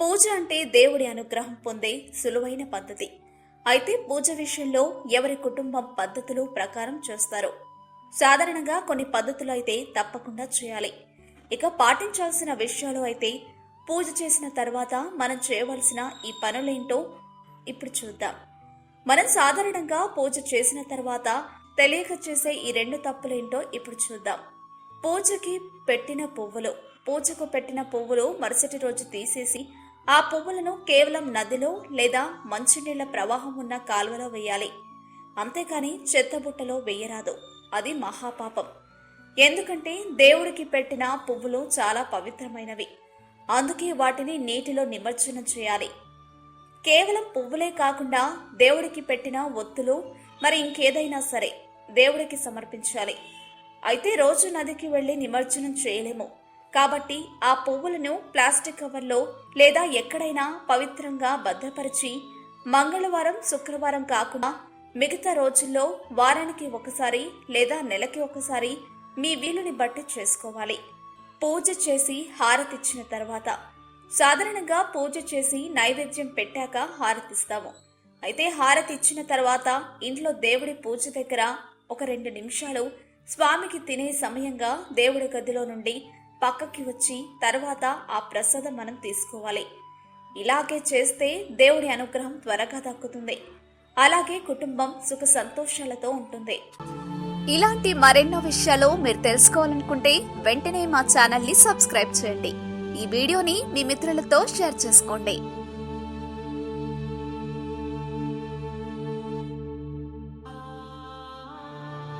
పూజ అంటే దేవుడి అనుగ్రహం పొందే సులువైన పద్ధతి. అయితే పూజ విషయంలో ఎవరి కుటుంబం పద్ధతులు ప్రకారం చేస్తారు? సాధారణంగా కొన్ని పద్ధతులు అయితే తప్పకుండా చేయాలి. ఇక పాటించాల్సిన విషయాలు అయితే పూజ చేసిన తర్వాత మనం చేయవలసిన ఈ పనులేంటో ఇప్పుడు చూద్దాం. మనం సాధారణంగా పూజ చేసిన తర్వాత తెలియక చేసే ఈ రెండు తప్పులేంటో ఇప్పుడు చూద్దాం. పూజకి పెట్టిన పువ్వులు పూజకు పెట్టిన పువ్వులు మరుసటి రోజు తీసేసి ఆ పువ్వులను కేవలం నదిలో లేదా మంచినీళ్ళ ప్రవాహం ఉన్న కాలువలో వేయాలి. అంతేకాని చెత్తబుట్టలో వేయరాదు. అది మహాపాపం. ఎందుకంటే దేవుడికి పెట్టిన పువ్వులు చాలా పవిత్రమైనవి. అందుకే వాటిని నీటిలో నిమజ్జనం చేయాలి. కేవలం పువ్వులే కాకుండా దేవుడికి పెట్టిన ఒత్తులు మరి ఇంకేదైనా సరే దేవుడికి సమర్పించాలి. అయితే రోజు నదికి వెళ్ళి నిమజ్జనం చేయలేము. కాబట్టి ఆ పువ్వులను ప్లాస్టిక్ కవర్లో లేదా ఎక్కడైనా పవిత్రంగా భద్రపరిచి మంగళవారం శుక్రవారం కాకుండా మిగతా రోజుల్లో వారానికి ఒకసారి లేదా నెలకి ఒకసారి మీ వీలుని బట్టి చేసుకోవాలి. పూజ చేసి హారతిచ్చిన తర్వాత సాధారణంగా పూజ చేసి నైవేద్యం పెట్టాక హారతిస్తాము. అయితే హారతి ఇచ్చిన తర్వాత ఇంట్లో దేవుడి పూజ దగ్గర ఒక రెండు నిమిషాలు స్వామికి తినే సమయంగా దేవుడి గదిలో నుండి పక్కకి వచ్చి తర్వాత ఆ ప్రసాదం మనం తీసుకోవాలి. ఇలాగే చేస్తే దేవుడి అనుగ్రహం త్వరగా దక్కుతుంది. అలాగే కుటుంబం సుఖ సంతోషాలతో ఉంటుంది. ఇలాంటి మరెన్నో విషయాలు మీరు తెలుసుకోవాలనుకుంటే వెంటనే మా ఛానల్ని సబ్స్క్రైబ్ చేయండి. ఈ వీడియోని మీ మిత్రులతో షేర్ చేసుకోండి.